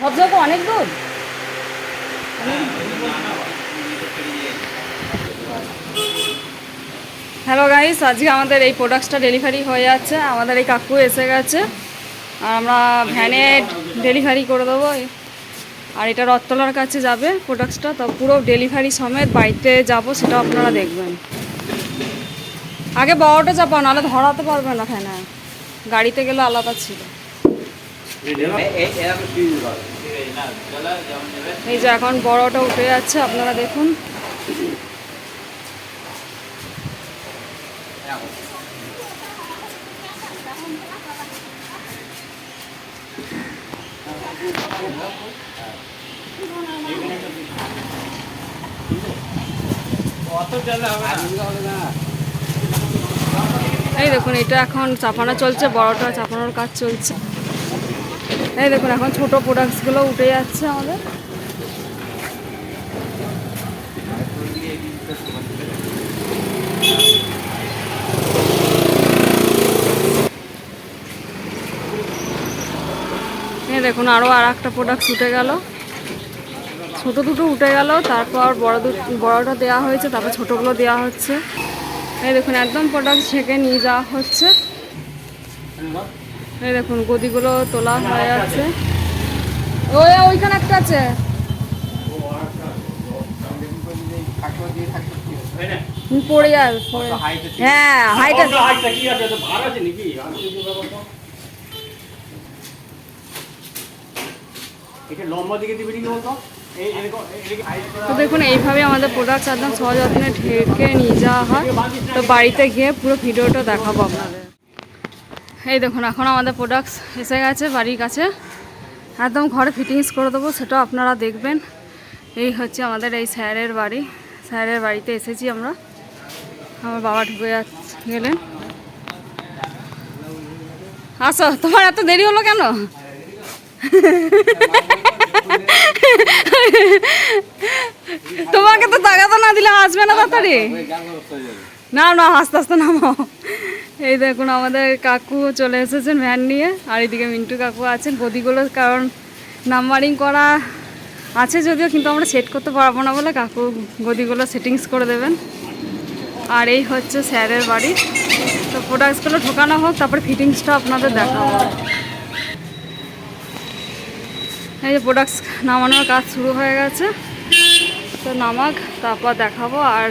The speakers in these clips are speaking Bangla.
ভদ্রলোক অনেক দূর। হ্যালো গাইস আজকে আমাদের এই প্রোডাক্টসটা ডেলিভারি হয়ে যাচ্ছে। আমাদের এই কাকু এসে গেছে। আর আমরা ভ্যানে ডেলিভারি করে দেবো। আর এটা রথতলার কাছে যাবে প্রোডাক্টসটা তো পুরো ডেলিভারি সমেত বাড়িতে যাব সেটা আপনারা দেখবেন। আগে বড়টা চাপাও নাহলে ধরাতে পারবে না ফ্যানে গাড়িতে গেলে আলাদা ছিল। এই যে এখন বড়টা উঠে যাচ্ছে, আপনারা দেখুন। এই দেখুন, এটা এখন চাপানো চলছে, বড়টা চাপানোর কাজ চলছে। এই দেখুন, এখন ছোট প্রোডাক্টসগুলো উঠে যাচ্ছে আমাদের। দেখুন আরও আর একটা প্রোডাক্টস উঠে গেল। ছোট দুটো উঠে গেল, তারপর বড় বড়টা দেওয়া হয়েছে, তারপর ছোটোগুলো দেওয়া হচ্ছে। এই দেখুন, একদম প্রোডাক্ট ছেঁকে নিয়ে যাওয়া হচ্ছে। এই দেখুন, গদিগুলো তোলা হয়ে যাচ্ছে। ওই, ওইখানে একটা আছে। পড়ে যাবে হ্যাঁ হাইট আছে। তো দেখুন, এইভাবে আমাদের প্রোডাক্ট একদম সযত্নে ঢেকে নিয়ে যাওয়া হয়। তো বাড়িতে গিয়ে পুরো ভিডিওটা দেখাবো আপনাদের। এই দেখুন, এখন আমাদের প্রোডাক্টস এসে গেছে বাড়ির কাছে। একদম ঘরে ফিটিংস করে দেবো, সেটাও আপনারা দেখবেন। এই হচ্ছে আমাদের এই স্যারের বাড়ি। স্যারের বাড়িতে এসেছি আমরা। আমার বাবা ঢুকে গেলেন। আসো, তোমার এত দেরি হলো কেন? তোমাকে তো তাগাতে না দিলে আসবে না তাড়াতাড়ি? না না, আস্তে আস্তে নামাও। এই দেখুন, আমাদের কাকু চলে এসেছেন ভ্যান নিয়ে, আর এদিকে মিন্টু কাকু আছেন। গদিগুলো কারণ নাম্বারিং করা আছে যদিও, কিন্তু আমরা সেট করতে পারব না বলে কাকু গদিগুলো সেটিংস করে দেবেন। আর এই হচ্ছে স্যারের বাড়ি। তো প্রোডাক্টসগুলো ঢোকানো হোক, তারপরে ফিটিংসটা আপনাদের দেখাবো। এই যে প্রোডাক্টস নামানোর কাজ শুরু হয়ে গেছে। তো নামাক, তারপর দেখাবো। আর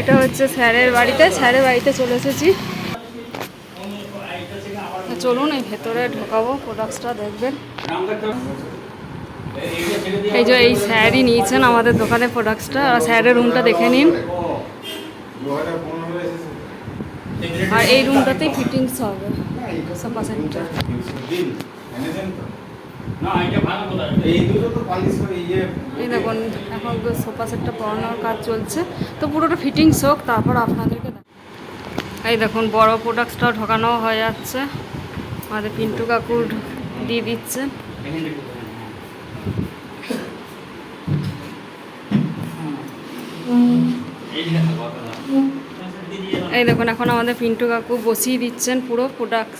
এটা হচ্ছে স্যারের বাড়িতে স্যারের বাড়িতে চলে এসেছি। চলুন, এই ভেতরে ঢোকাবো প্রোডাক্টসটা দেখবেন। এই যে এই স্যারই নিয়েছেন আমাদের দোকানের প্রোডাক্টসটা আর স্যারের রুমটা দেখে নিন। আর এই রুমটাতেই ফিটিংস হবে। এই দেখুন, এখন সোফা সেটটা পরানোর কাজ চলছে। তো পুরোটা ফিটিংস হোক, তারপর আপনাদেরকে এই দেখুন, বড় প্রোডাক্টসটাও ঢোকানো হয়ে যাচ্ছে। আমাদের পিন্টু কাকুর দিয়ে দিচ্ছে। এই দেখুন, এখন আমাদের পিন্টু কাকু বসিয়ে দিচ্ছেন পুরো প্রোডাক্ট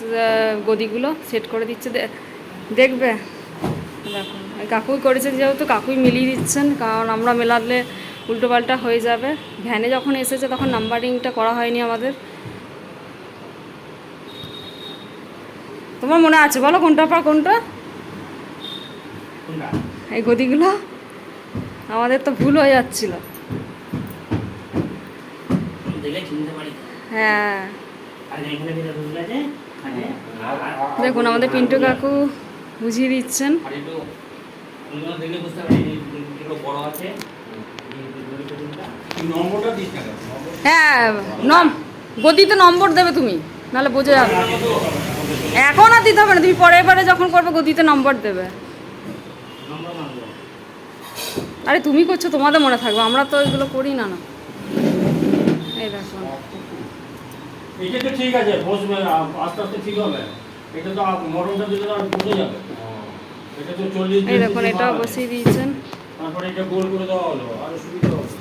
গদিগুলো সেট করে দিচ্ছে। দেখবে? দেখুন কাকুই করেছে, যেহেতু কাকুই মিলিয়ে দিচ্ছেন, কারণ আমরা মেলালে উল্টোপাল্টা হয়ে যাবে। ভ্যানে যখন এসেছে, তখন নাম্বারিংটা করা হয়নি আমাদের। তোমার মনে আছে? বলো কোনটা পর কোনটা? এই গদিগুলো? আমাদের তো ভুল হয়ে যাচ্ছিল। হ্যাঁ। মানে দেখুন আমাদের পিন্টু কাকু বুঝিয়ে দিচ্ছেন? হ্যাঁ নম গদিতে নম্বর দেবে তুমি নাহলে বোঝা যাবে। এখন আর দিতে হবে না তুমি পরের বারে যখন করবে গদিতে নম্বর দেবে। আরে তুমি করছ তোমাদের মনে থাকবে আমরা তো এগুলো করি না না। এই দেখুন এটা তো ঠিক আছে বসবে আস্তে আস্তে ঠিক হবে। এটা তো মরণটা দিলে আর বুঝে যাবে। এটা তো চল্লিশ এই দেখুন এটাও বসিয়ে দিয়েছেন। তারপরে এটা গোল করে দেওয়া হলো আরও সুবিধা হবে।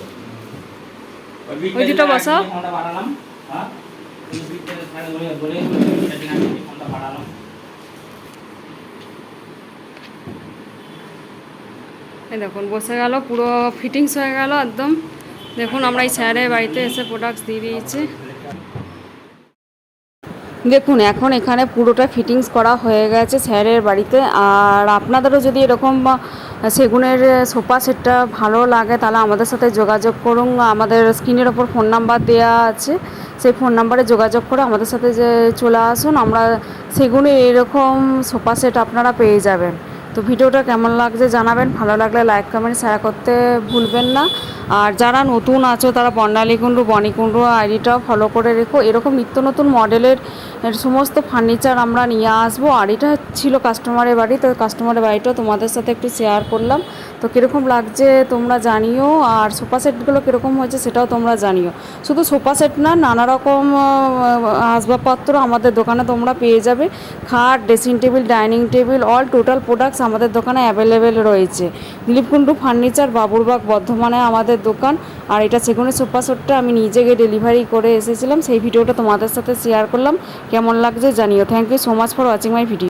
ওই দুটো বসাও। হ্যাঁ? দেখুন, বসে গেল, পুরো ফিটিংস হয়ে গেল একদম। দেখুন, আমরা এই স্যারের বাড়িতে এসে প্রোডাক্টস দিয়ে দিয়েছি। দেখুন, এখন এখানে পুরোটা ফিটিংস করা হয়ে গেছে স্যারের বাড়িতে। আর আপনাদেরও যদি এরকম সেগুনের সোফা সেটটা ভালো লাগে, তাহলে আমাদের সাথে যোগাযোগ করুন। আমাদের স্ক্রিনের ওপর ফোন নাম্বার দেওয়া আছে, সেই ফোন নাম্বারে যোগাযোগ করে আমাদের সাথে যে চলে আসুন। আমরা সেগুনে এরকম সোফা সেট আপনারা পেয়ে যাবেন। তো ভিডিওটা কেমন লাগছে জানাবেন। ভালো লাগলে লাইক কমেন্ট শেয়ার করতে ভুলবেন না। আর যারা নতুন আছো, তারা বর্ণালী কুণ্ডু বনিকুণ্ডু আইডিটাও ফলো করে রেখো। এরকম নিত্য নতুন মডেলের সমস্ত ফার্নিচার আমরা নিয়ে আসব। আর এটা ছিল কাস্টমারের বাড়ি, তো কাস্টমারের বাড়িটাও তোমাদের সাথে একটু শেয়ার করলাম। তো কীরকম লাগছে তোমরা জানিও, আর সোফা সেটগুলো কীরকম হয়েছে সেটাও তোমরা জানিও। শুধু সোফা সেট না, নানা রকম আসবাবপত্র আমাদের দোকানে তোমরা পেয়ে যাবে। খাট dressing table dining table all total products আমাদের দোকানে অ্যাভেলেবেল রয়েছে। দিলীপকুণ্ডু ফার্নিচার বাবুরবাগ বর্ধমানে আমাদের দোকান। আর এটা সেগুনের সোফা সেটটা আমি নিজে গিয়ে ডেলিভারি করে এসেছিলাম। সেই ভিডিওটা তোমাদের সাথে শেয়ার করলাম। কেমন লাগছে জানিও। Thank you so much for watching my video